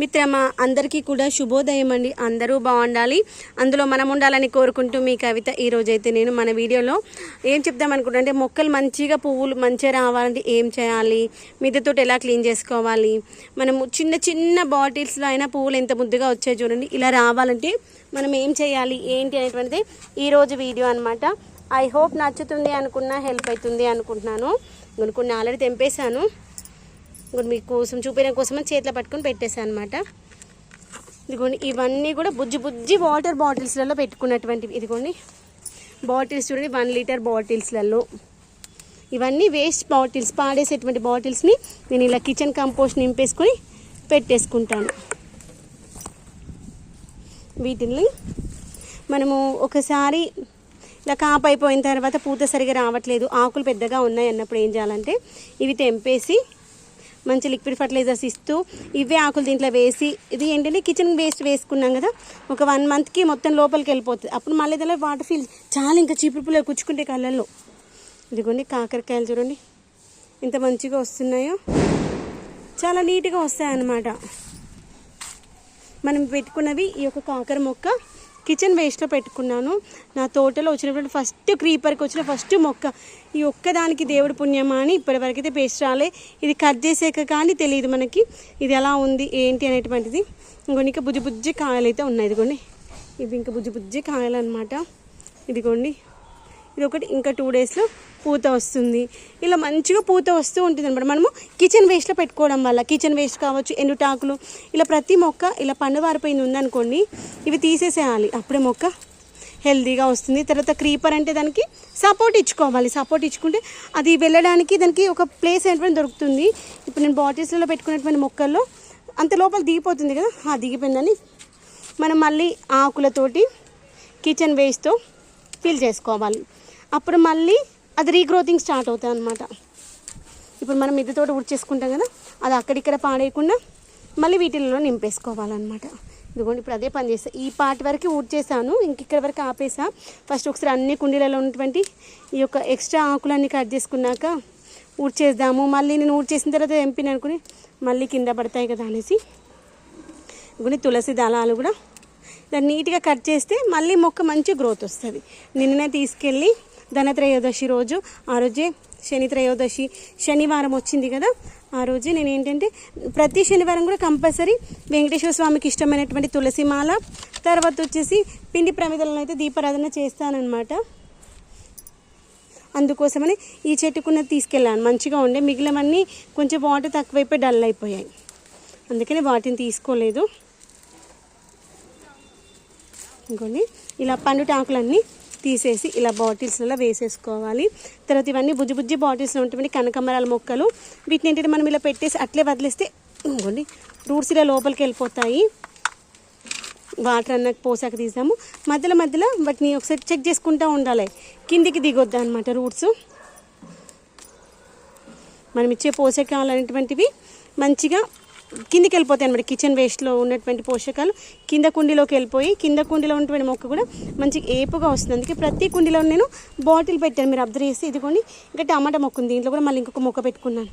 మిత్రమా అందరికీ కూడా శుభోదయం అండి. అందరూ బాగుండాలి. అందులో మనం ఉండాలని కోరుకుంటూ మీ కవిత ఈరోజు అయితే నేను మన వీడియోలో ఏం చెప్దాం అనుకుంటా అంటే మొక్కలు మంచిగా పువ్వులు మంచిగా రావాలంటే ఏం చేయాలి? మిద్దెతో ఎలా క్లీన్ చేసుకోవాలి? మనము చిన్న చిన్న బాటిల్స్లో అయినా పువ్వులు ఎంత ముద్దుగా వచ్చాయి చూడండి. ఇలా రావాలంటే మనం ఏం చేయాలి? ఏంటి అనేటువంటిది ఈరోజు వీడియో అనమాట ఐ హోప్ నచ్చుతుంది అనుకున్నా హెల్ప్ అవుతుంది అనుకుంటున్నాను. కొన్ని కొన్ని ఆల్రెడీ తెంపేశాను. ఇంకోటి మీకోసం చూపించడం కోసం చేతిలో పట్టుకొని పెట్టేశాను అనమాట ఇదిగోండి ఇవన్నీ కూడా బుజ్జి బుజ్జి వాటర్ బాటిల్స్లలో పెట్టుకున్నటువంటివి. ఇదిగోండి బాటిల్స్ చూడండి వన్ లీటర్ బాటిల్స్లలో. ఇవన్నీ వేస్ట్ బాటిల్స్ పాడేసేటువంటి బాటిల్స్ని నేను ఇలా కిచెన్ కంపోస్ట్ నింపేసుకొని పెట్టేసుకుంటాను. వీటిని మనము ఒకసారి ఇలా కాపు అయిపోయిన తర్వాత పూత సరిగా రావట్లేదు ఆకులు పెద్దగా ఉన్నాయి అన్నప్పుడు ఏం చేయాలంటే ఇవి తెంపేసి మంచి లిక్విడ్ ఫర్టిలైజర్స్ ఇస్తూ ఇవే ఆకులు దీంట్లో వేసి ఇది ఏంటంటే కిచెన్ వేస్ట్ వేసుకున్నాం కదా ఒక వన్ మంత్కి మొత్తం లోపలికి వెళ్ళిపోతుంది. అప్పుడు మళ్ళీ దానిలో వాటర్ ఫీల్ చాలా ఇంకా చీపురు పుల్ల కుచ్చుకుంటే కళ్ళల్లో. ఇదిగోండి కాకరకాయలు చూడండి ఎంత మంచిగా వస్తున్నాయో. చాలా నీట్గా వస్తాయన్నమాట. మనం పెట్టుకున్నవి ఈ యొక్క కాకర మొక్క కిచెన్ వేస్ట్లో పెట్టుకున్నాను. నా తోటలో వచ్చినప్పుడు ఫస్ట్ క్రీపర్కి వచ్చిన ఫస్ట్ మొక్క. ఈ ఒక్కదానికి దేవుడి పుణ్యమా అని ఇప్పటివరకైతే పేస్ట్ రాలే. ఇది కట్ చేసాక కానీ తెలియదు మనకి. ఇది ఎలా ఉంది ఏంటి అనేటువంటిది. ఇంకొన్ని ఇంకా బుజ్జి బుజ్జి కాయలు అయితే ఉన్నాయి. ఇదిగోండి. ఇవి ఇంకా బుజ్జి బుజ్జి కాయలు అనమాట ఇదిగోండి. ఇది ఒకటి ఇంకా టూ డేస్లో పూత వస్తుంది. ఇలా మంచిగా పూత వస్తూ ఉంటుంది అనమాట మనము కిచెన్ వేస్ట్లో పెట్టుకోవడం వల్ల కిచెన్ వేస్ట్ కావచ్చు ఎండుటాకులు ఇలా ప్రతి మొక్క ఇలా పండు వారిపోయింది ఉందనుకోండి ఇవి తీసేసేయాలి. అప్పుడే మొక్క హెల్దీగా వస్తుంది. తర్వాత క్రీపర్ అంటే దానికి సపోర్ట్ ఇచ్చుకోవాలి. సపోర్ట్ ఇచ్చుకుంటే అది వెళ్ళడానికి దానికి ఒక ప్లేస్ అనేటువంటి దొరుకుతుంది. ఇప్పుడు నేను బాటిల్స్లో పెట్టుకున్నటువంటి మొక్కల్లో అంత లోపల దిగిపోతుంది కదా? ఆ దిగిపోయిందని మనం మళ్ళీ ఆకులతోటి కిచెన్ వేస్ట్తో ఫిల్ చేసుకోవాలి. అప్పుడు మళ్ళీ అది రీగ్రోతింగ్ స్టార్ట్ అవుతుంది అనమాట ఇప్పుడు మనం మిద్దెతోటి ఉడిచేసుకుంటాం కదా అది అక్కడిక్కడ పాడేయకుండా మళ్ళీ వీటిల్లో నింపేసుకోవాలన్నమాట. ఇదిగోండి ఇప్పుడు అదే పని చేస్తాను ఈ పార్ట్ వరకు ఊడ్చేసాను ఇంక ఇక్కడ వరకు ఆపేసా. ఫస్ట్ ఒకసారి అన్ని కుండీలలో ఉన్నటువంటి ఈ యొక్క ఎక్స్ట్రా ఆకులన్నీ కట్ చేసుకున్నాక ఊడ్చేద్దాము. మళ్ళీ నేను ఊడ్చేసిన తర్వాత ఎంపిన అనుకుని మళ్ళీ కింద పడతాయి కదా అనేసి. ఇదిగోండి తులసి దళాలు కూడా. దాన్ని నీట్గా కట్ చేస్తే మళ్ళీ మొక్క మంచి గ్రోత్ వస్తుంది. నిన్ననే తీసుకెళ్ళి ధనత్రయోదశి రోజు. ఆ రోజే శని త్రయోదశి శనివారం వచ్చింది కదా. ఆ రోజు నేను ఏంటంటే ప్రతి శనివారం కూడా కంపల్సరీ వెంకటేశ్వర స్వామికి ఇష్టమైనటువంటి తులసి మాల తర్వాత వచ్చేసి పిండి ప్రమిదలను అయితే దీపారాధన చేస్తానన్నమాట. అందుకోసమని ఈ చెట్టుకున్నది తీసుకెళ్ళాను. మంచిగా ఉండే మిగిలినవన్నీ కొంచెం వాటర్ తక్కువైపోయి డల్ అయిపోయాయి. అందుకని వాటిని తీసుకోలేదు. ఇంకోండి ఇలా పండుటాకులన్నీ తీసేసి ఇలా బాటిల్స్లలో వేసేసుకోవాలి. తర్వాత ఇవన్నీ బుజ్జి బుజ్జి బాటిల్స్లో ఉంటుంది కనకమరాల మొక్కలు. వీటిని ఏంటంటే మనం ఇలా పెట్టేసి అట్లే వదిలేస్తే ఇంకోండి రూట్స్ ఇలా లోపలికి వెళ్ళిపోతాయి. వాటర్ అన్న పోసాక తీసాము. మధ్యలో మధ్యలో వాటిని ఒకసారి చెక్ చేసుకుంటూ ఉండాలి. కిందికి దిగొద్దు అనమాట రూట్స్. మనం ఇచ్చే పోషకాలు అనేటువంటివి మంచిగా కిందికి వెళ్ళిపోతాయి అనమాట కిచెన్ వేస్ట్లో ఉన్నటువంటి పోషకాలు కింద కుండీలోకి వెళ్ళిపోయి కింద కుండీలో ఉన్నటువంటి మొక్క కూడా మంచి ఏపుగా వస్తుంది. అందుకే ప్రతి కుండీలో నేను బాటిల్ పెట్టాను. మీరు అబ్జర్వ్ చేస్తే ఇదిగోండి ఇంకా టమాటా మొక్క ఉంది. దీంట్లో కూడా మళ్ళీ ఇంకొక మొక్క పెట్టుకున్నాను.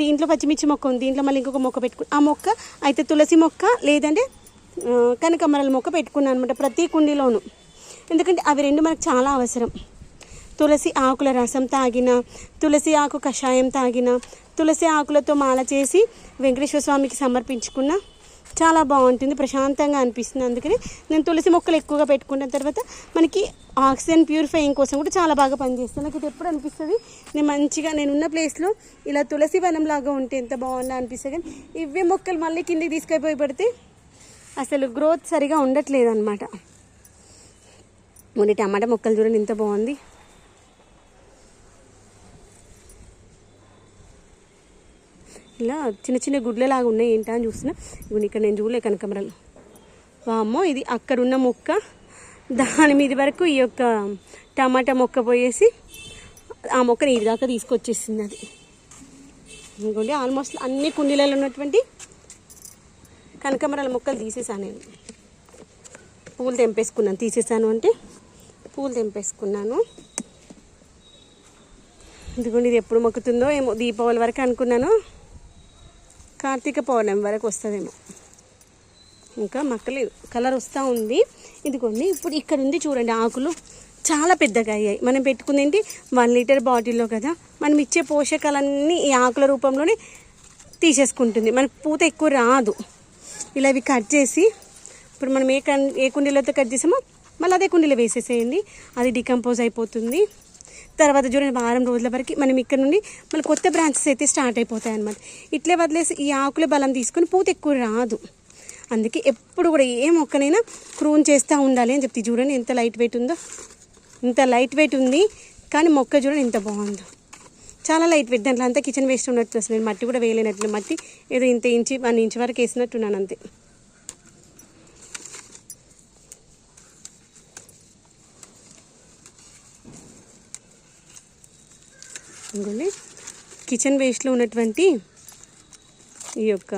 దీంట్లో పచ్చిమిర్చి మొక్క ఉంది. దీంట్లో మళ్ళీ ఇంకొక మొక్క పెట్టుకున్నాను ఆ మొక్క అయితే తులసి మొక్క లేదంటే కనకమరాల మొక్క పెట్టుకున్నాను అనమాట ప్రతి కుండీలోను. ఎందుకంటే అవి రెండు మనకు చాలా అవసరం. తులసి ఆకుల రసం తాగిన తులసి ఆకు కషాయం తాగిన తులసి ఆకులతో మాల చేసి వెంకటేశ్వర స్వామికి సమర్పించుకున్న చాలా బాగుంటుంది ప్రశాంతంగా అనిపిస్తుంది. అందుకని నేను తులసి మొక్కలు ఎక్కువగా పెట్టుకున్న తర్వాత మనకి ఆక్సిజన్ ప్యూరిఫైయింగ్ కోసం కూడా చాలా బాగా పనిచేస్తుంది. నాకు ఇది ఎప్పుడు అనిపిస్తుంది నేను మంచిగా నేను ఉన్న ప్లేస్లో ఇలా తులసి వనంలాగా ఉంటే ఎంత బాగుందా అనిపిస్తుంది. కానీ ఇవే మొక్కలు మళ్ళీ కిందికి తీసుకుపోయి పడితే అసలు గ్రోత్ సరిగా ఉండట్లేదు అనమాట మొన్న టమాటా మొక్కలు చూడండి ఎంత బాగుంది. ఇలా చిన్న చిన్న గుడ్లలాగా ఉన్నాయి ఏంటా అని చూస్తున్నా. ఇవి ఇక్కడ నేను చూడలే కనకమరలు వామ్మో ఇది అక్కడున్న మొక్క. దాని మీద వరకు ఈ యొక్క టమాటా మొక్క పోయేసి ఆ మొక్కని ఇది దాకా తీసుకొచ్చేసింది అది. ఇంకోండి ఆల్మోస్ట్ అన్ని కుండీలలో ఉన్నటువంటి కనకమరాల మొక్కలు తీసేసాను నేను. పూలు తెంపేసుకున్నాను. తీసేసాను అంటే పూలు తెంపేసుకున్నాను. ఎందుకంటే ఇది ఎప్పుడు మొక్కుతుందో ఏమో దీపావళి వరకు అనుకున్నాను. కార్తీక పౌర్ణమి వరకు వస్తుందేమో. ఇంకా మక్కలేదు. కలర్ వస్తూ ఉంది. ఇదిగోండి ఇప్పుడు ఇక్కడ ఉంది చూడండి ఆకులు. చాలా పెద్దగా అయ్యాయి. మనం పెట్టుకుంది ఏంటి? వన్ లీటర్ బాటిల్లో కదా. మనం ఇచ్చే పోషకాలన్నీ ఈ ఆకుల రూపంలోనే తీసేసుకుంటుంది. మనకు పూత ఎక్కువ రాదు. ఇలా ఇవి కట్ చేసి ఇప్పుడు మనం ఏ కన్ ఏ కుండీలతో కట్ చేసామో మళ్ళీ అదే కుండీలో వేసేసేయండి. అది డికంపోజ్ అయిపోతుంది. తర్వాత చూడండి వారం రోజుల వరకు మనం ఇక్కడ నుండి మన కొత్త బ్రాంచెస్ అయితే స్టార్ట్ అయిపోతాయి అనమాట ఇట్లే వదిలేసి ఈ ఆకుల బలం తీసుకొని పూత ఎక్కువ రాదు. అందుకే ఎప్పుడు కూడా ఏ మొక్కనైనా క్రూన్ చేస్తూ ఉండాలి అని చెప్తే చూడండి ఎంత లైట్ వెయిట్ ఉందో ఇంత లైట్ వెయిట్ ఉంది కానీ మొక్క చూడండి ఎంత బాగుందో. చాలా లైట్ వెయిట్ దాంట్లో అంతా కిచెన్ వేస్ట్ ఉన్నట్టు అసలు నేను మట్టి కూడా వేయలేనట్లు మట్టి ఏదో ఇంత ఇంచి వన్ ఇంచ్ వరకు వేసినట్టున్నాను అంతే. ఇంకోండి కిచెన్ వేస్ట్లో ఉన్నటువంటి ఈ యొక్క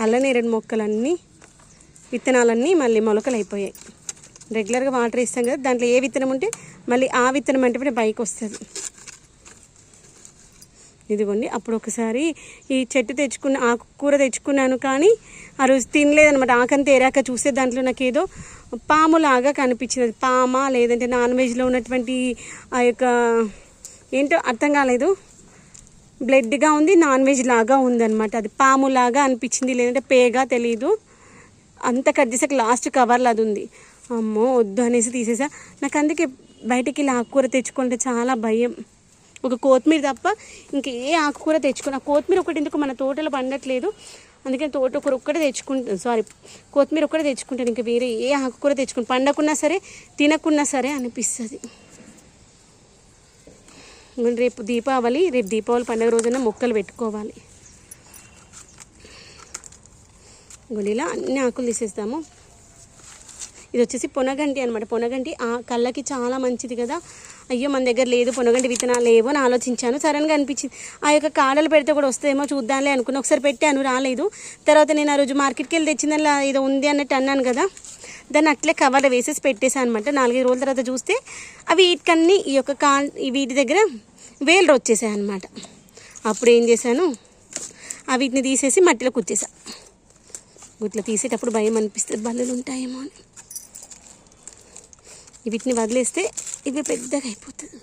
అల్లనేరడు మొక్కలన్నీ విత్తనాలన్నీ మళ్ళీ మొలకలు అయిపోయాయి రెగ్యులర్గా వాటర్ ఇస్తాం కదా దాంట్లో ఏ విత్తనం ఉంటే మళ్ళీ ఆ విత్తనం అంటే బైక్ వస్తుంది. ఇదిగోండి అప్పుడు ఒకసారి ఈ చెట్టు తెచ్చుకున్న ఆకుకూర తెచ్చుకున్నాను కానీ ఆ రోజు తినలేదనమాట ఆకంతా ఏరాక చూస్తే దాంట్లో నాకు ఏదో పాములాగా కనిపించింది. అది పామా లేదంటే నాన్ వెజ్లో ఉన్నటువంటి ఆ యొక్క ఏంటో అర్థం కాలేదు. బ్లడ్గా ఉంది నాన్ వెజ్ లాగా ఉందన్నమాట. అది పాములాగా అనిపించింది లేదంటే పేగా తెలియదు అంత కట్ చేసాక లాస్ట్ కవర్లో అది ఉంది. అమ్మో వద్దు అనేసి తీసేసా. నాకు అందుకే బయటికి ఇలా ఆకుకూర తెచ్చుకుంటే చాలా భయం. ఒక కొత్తిమీర తప్ప ఇంక ఏ ఆకుకూర తెచ్చుకున్నా. కొత్తిమీర ఒకటి ఎందుకు మన తోటలో పండట్లేదు? అందుకని ఒకరు ఒక్కటే తెచ్చుకుంటాను సారీ కొత్తిమీర ఒక్కటే తెచ్చుకుంటాను. ఇంకా వేరే ఏ ఆకుకూర తెచ్చుకుంటాను పండకున్నా సరే తినకున్నా సరే అనిపిస్తుంది. రేపు దీపావళి రేపు దీపావళి పండుగ రోజున మొక్కలు పెట్టుకోవాలి. ఇంకోండి ఇలా అన్ని ఆకులు తీసేస్తాము. ఇది వచ్చేసి పొనగంటి అనమాట పొనగంటి ఆ కళ్ళకి చాలా మంచిది కదా. అయ్యో మన దగ్గర లేదు పొనగంటి విత్తనాలు లేవు అని ఆలోచించాను. సడన్గా అనిపించింది. ఆ యొక్క కాడలు పెడితే కూడా వస్తాయేమో చూద్దాంలే అనుకున్నా. ఒకసారి పెట్టాను రాలేదు. తర్వాత నేను ఆ రోజు మార్కెట్కి వెళ్ళి తెచ్చిందల్లా ఏదో ఉంది అన్నట్టు అన్నాను కదా. దాన్ని అట్లే కవర్లో వేసేసి పెట్టేశాను అనమాట నాలుగైదు రోజుల తర్వాత చూస్తే అవి వీటికన్నీ ఈ యొక్క కా వీటి దగ్గర వేలు వచ్చేసాయి అనమాట అప్పుడు ఏం చేశాను? ఆ వీటిని తీసేసి మట్టిలో కుచ్చేసా. ఇట్లా తీసేటప్పుడు భయం అనిపిస్తుంది. బల్లులు ఉంటాయేమో అని. వీటిని వదిలేస్తే ఇవి పెద్దగా అయిపోతుంది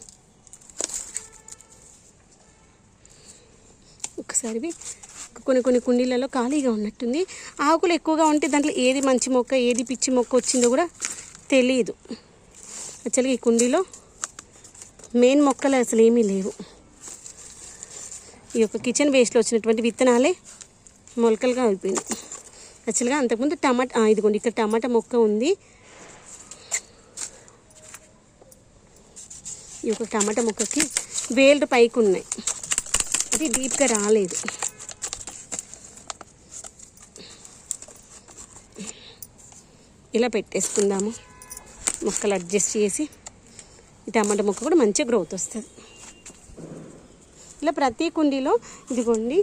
ఒకసారి కొన్ని కొన్ని కుండీలలో ఖాళీగా ఉన్నట్టుంది. ఆకులు ఎక్కువగా ఉంటే దాంట్లో ఏది మంచి మొక్క ఏది పిచ్చి మొక్క వచ్చిందో కూడా తెలియదు యాక్చువల్గా ఈ కుండీలో మెయిన్ మొక్కలు అసలు ఏమీ లేవు. ఈ యొక్క కిచెన్ వేస్ట్లో వచ్చినటువంటి విత్తనాలే మొలకలుగా అయిపోయింది యాక్చువల్గా అంతకుముందు టమాటా ఇదిగోండి ఇక్కడ టమాటా మొక్క ఉంది. ఈ యొక్క టమాటా ముక్కకి వేళ్ళు పైకి ఉన్నాయి అది డీప్గా రాలేదు. ఇలా పెట్టేసుకుందాము. మొక్కలు అడ్జస్ట్ చేసి ఈ టమాటా ముక్క కూడా మంచిగా గ్రోత్ వస్తుంది. ఇలా ప్రతి కుండీలో ఇదిగోండి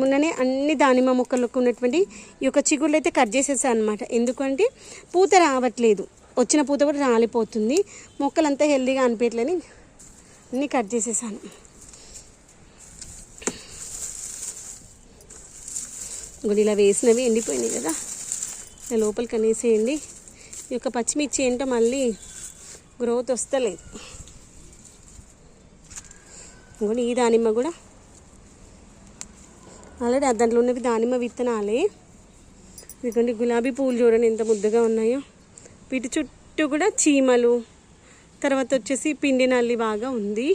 మొన్ననే అన్ని దానిమ్మ మొక్కలకు ఉన్నటువంటి ఈ యొక్క చిగుళ్ళు అయితే కట్ చేసేసాను అనమాట ఎందుకంటే పూత రావట్లేదు. వచ్చిన పూత కూడా రాలిపోతుంది. మొక్కలంతా హెల్దీగా అనిపించలేని అన్నీ కట్ చేసేసాను. ఇంకోటి ఇలా వేసినవి ఎండిపోయినాయి కదా. ఇలా లోపలికి అనేసేయండి. ఈ యొక్క పచ్చిమిర్చి ఏంటో మళ్ళీ గ్రోత్ వస్తలేదు. ఇంకోటి ఈ దానిమ్మ కూడా. ఆల్రెడీ దాంట్లో ఉన్నవి దానిమ్మ విత్తనాలే. ఇదిగోండి గులాబీ పువ్వులు చూడండి ఎంత ముద్దగా ఉన్నాయో. వీటి చుట్టూ కూడా చీమలు. తర్వాత వచ్చేసి పిండి నల్లి బాగా ఉంది.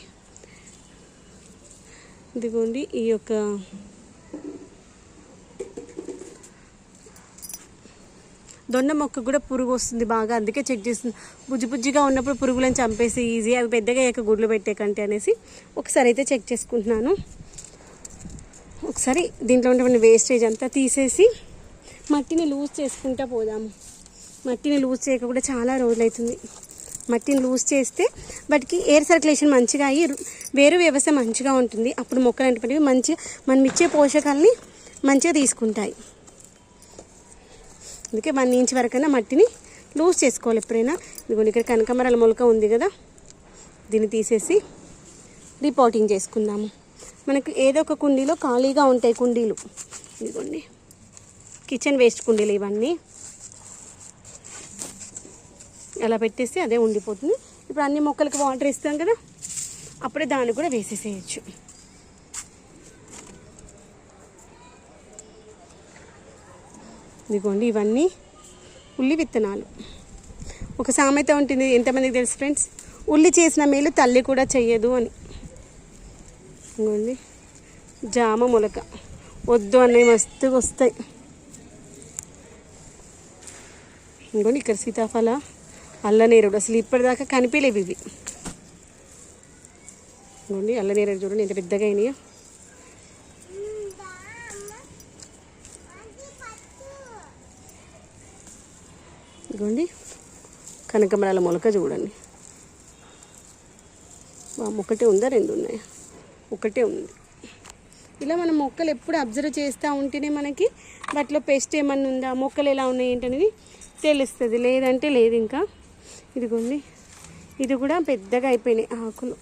ఇదిగోండి ఈ యొక్క దొండ మొక్క కూడా పురుగు వస్తుంది బాగా. అందుకే చెక్ చేస్తుంది. బుజ్జి బుజ్జిగా ఉన్నప్పుడు పురుగులను చంపేసి ఈజీ. అవి పెద్దగా అయ్యాక గుడ్లు పెట్టే కంటే అనేసి ఒకసారి అయితే చెక్ చేసుకుంటున్నాను. ఒకసారి దీంట్లో ఉన్నటువంటి వేస్టేజ్ అంతా తీసేసి మట్టిని లూజ్ చేసుకుంటా పోదాము. మట్టిని లూజ్ చేయక కూడా చాలా రోజులవుతుంది మట్టిని లూజ్ చేస్తే వాటికి ఎయిర్ సర్క్యులేషన్ మంచిగా అయ్యి వేరు వ్యవస్థ మంచిగా ఉంటుంది. అప్పుడు మొక్కలు అనేటువంటివి మంచిగా మనం ఇచ్చే పోషకాలని మంచిగా తీసుకుంటాయి. అందుకే వన్ ఇంచ్ వరకైనా మట్టిని లూజ్ చేసుకోవాలి ఎప్పుడైనా. ఇదిగోండి ఇక్కడ కనకమరాల మొలక ఉంది కదా? దీన్ని తీసేసి రిపోర్టింగ్ చేసుకుందాము. మనకు ఏదో ఒక కుండీలో ఖాళీగా ఉంటాయి కుండీలు. ఇదిగోండి కిచెన్ వేస్ట్ కుండీలు ఇవన్నీ. అలా పెట్టేస్తే అదే ఉండిపోతుంది. ఇప్పుడు అన్ని మొక్కలకి వాటర్ ఇస్తాం కదా అప్పుడే దాన్ని కూడా వేసేసేయచ్చు. ఇదిగోండి ఇవన్నీ ఉల్లి విత్తనాలు. ఒక సామెత ఉంటుంది ఎంతమందికి తెలుసు ఫ్రెండ్స్? ఉల్లి చేసిన మేలు తల్లి కూడా చెయ్యదు అని. ఇదిగోండి జామ మొలక. వద్దు అన్నవి మస్తుగా వస్తాయి. ఇంకోండి ఇక్కడ సీతాఫల. అల్లనేరుడు అసలు ఇప్పటిదాకా కనిపించలేవు ఇవి. చూడండి అల్లనేరుడు చూడండి ఎంత పెద్దగా అయినాయో. ఇదిగోండి కనకమరాల మొలక చూడండి. ఒకటే ఉందా రెండు ఉన్నాయి? ఒకటే ఉంది. ఇలా మనం మొక్కలు ఎప్పుడు అబ్జర్వ్ చేస్తూ ఉంటేనే మనకి వాటిలో పెస్ట్ ఏమన్నా ఉందా? మొక్కలు ఎలా ఉన్నాయి ఏంటనేది తెలుస్తుంది. లేదంటే లేదు ఇంకా. ఇదిగోండి. ఇది కూడా పెద్దగా అయిపోయినాయి ఆకులు.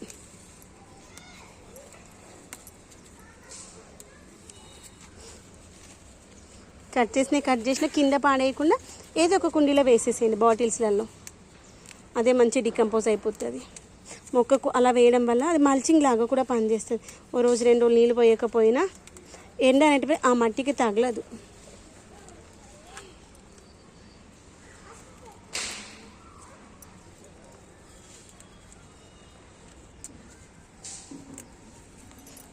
కట్ చేసినాయి కట్ చేసిన కింద పాడేయకుండా ఏదో ఒక కుండీలో వేసేసేయండి బాటిల్స్లలో. అదే మంచి డికంపోజ్ అయిపోతుంది. మొక్కకు అలా వేయడం వల్ల అది మల్చింగ్ లాగా కూడా పనిచేస్తుంది. ఓ రోజు రెండు రోజులు నీళ్ళు పోయకపోయినా ఎండ అనేటిపై ఆ మట్టికి తగలదు.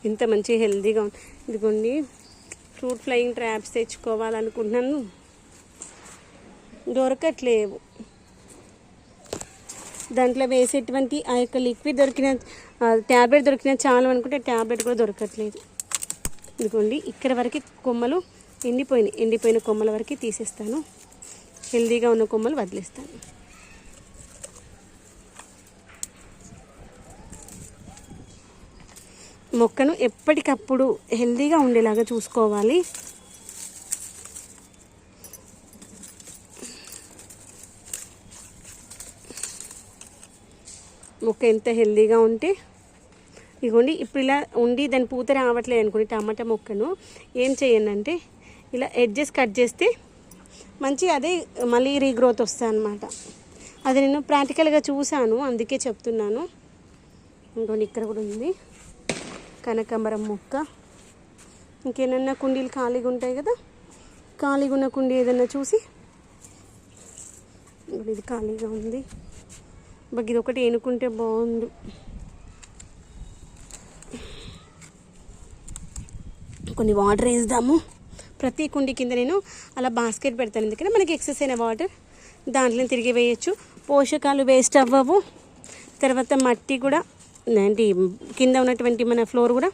ఇంత మంచి హెల్దీగా ఉంది ఇదిగోండి. ఫ్రూట్ ఫ్లయింగ్ ట్రాప్స్ తెచ్చుకోవాలనుకుంటున్నాను. దొరకట్లేవు. దాంట్లో వేసేటువంటి ఆ యొక్క లిక్విడ్ దొరికిన ట్యాబ్లెట్ దొరికిన చాలు అనుకుంటే ట్యాబ్లెట్ కూడా దొరకట్లేదు. ఇదిగోండి ఇక్కడ వరకు కొమ్మలు ఎండిపోయినాయి. ఎండిపోయిన కొమ్మల వరకు తీసేస్తాను. హెల్దీగా ఉన్న కొమ్మలు వదిలేస్తాను. మొక్కను ఎప్పటికప్పుడు హెల్దీగా ఉండేలాగా చూసుకోవాలి. మొక్క ఎంత హెల్దీగా ఉంటే ఇగోండి ఇప్పుడు ఇలా ఉండి దాని పూత రావట్లేదు అనుకోండి టమాటా మొక్కను ఏం చేయండి ఇలా ఎడ్జెస్ కట్ చేస్తే మంచి అదే మళ్ళీ రీగ్రోత్ వస్తుంది అనమాట అది నేను ప్రాక్టికల్గా చూశాను అందుకే చెప్తున్నాను. ఇంకోండి ఇక్కడ కూడా ఉంది. కనకాంబరం మొక్క. ఇంకేమన్నా కుండీలు ఖాళీగా ఉంటాయి కదా? ఖాళీగా ఉన్న కుండీ ఏదన్నా చూసి? ఇది ఖాళీగా ఉంది. బట్ ఇది ఒకటి ఎనుకుంటే బాగుంది కొన్ని వాటర్ వేద్దాము. ప్రతి కుండి కింద నేను అలా బాస్కెట్ పెడతాను. ఎందుకంటే మనకి ఎక్సెస్ అయిన వాటర్ దాంట్లో తిరిగి వేయచ్చు. పోషకాలు వేస్ట్ అవ్వవు. తర్వాత మట్టి కూడా ఏంటి కింద ఉన్నటువంటి మన ఫ్లోర్ కూడా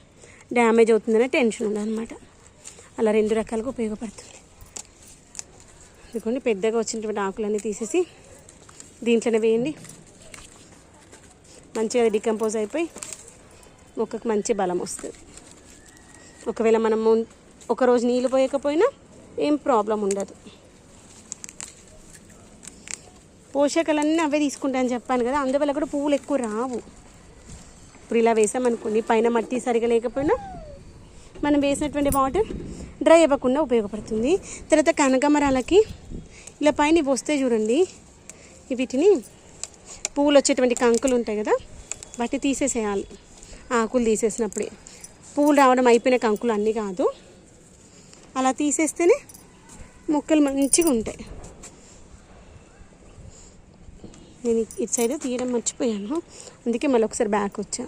డ్యామేజ్ అవుతుందనే టెన్షన్ ఉండదన్నమాట అలా రెండు రకాలుగా ఉపయోగపడుతుంది. ఎందుకంటే పెద్దగా వచ్చినటువంటి ఆకులన్నీ తీసేసి దీంట్లోనే వేయండి. మంచిగా డికంపోజ్ అయిపోయి మొక్కకు మంచి బలం వస్తుంది. ఒకవేళ మనం ఒకరోజు నీళ్ళు పోయకపోయినా ఏం ప్రాబ్లం ఉండదు. పోషకాలన్నీ అవే తీసుకుంటాయని చెప్పాను కదా అందువల్ల కూడా పువ్వులు ఎక్కువ రావు. ఇప్పుడు ఇలా వేసామనుకోండి పైన మట్టి సరిగా లేకపోయినా మనం వేసినటువంటి వాటర్ డ్రై అవ్వకుండా ఉపయోగపడుతుంది. తర్వాత కనకమరాలకి ఇలా పైన వస్తే చూడండి వీటిని పువ్వులు వచ్చేటువంటి కంకులు ఉంటాయి కదా వాటిని తీసేసేయాలి. ఆకులు తీసేసినప్పుడే. పువ్వులు రావడం అయిపోయిన కంకులు అన్నీ కాదు. అలా తీసేస్తేనే మొక్కలు మంచిగా ఉంటాయి. నేను ఇటు సైడ్ తీయడం మర్చిపోయాను. అందుకే మళ్ళీ ఒకసారి బ్యాక్ వచ్చా.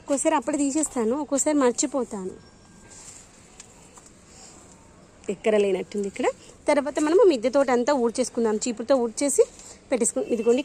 ఒక్కోసారి అప్పుడు తీసేస్తాను ఒక్కోసారి మర్చిపోతాను. ఎక్కడ లేనట్టుంది ఇక్కడ. తర్వాత మనము మిద్దె తోట అంతా ఊడ్చేసుకుందాం. చీపురుతో ఊడ్చేసి పెట్టేసుకుందాం ఇదిగోండి.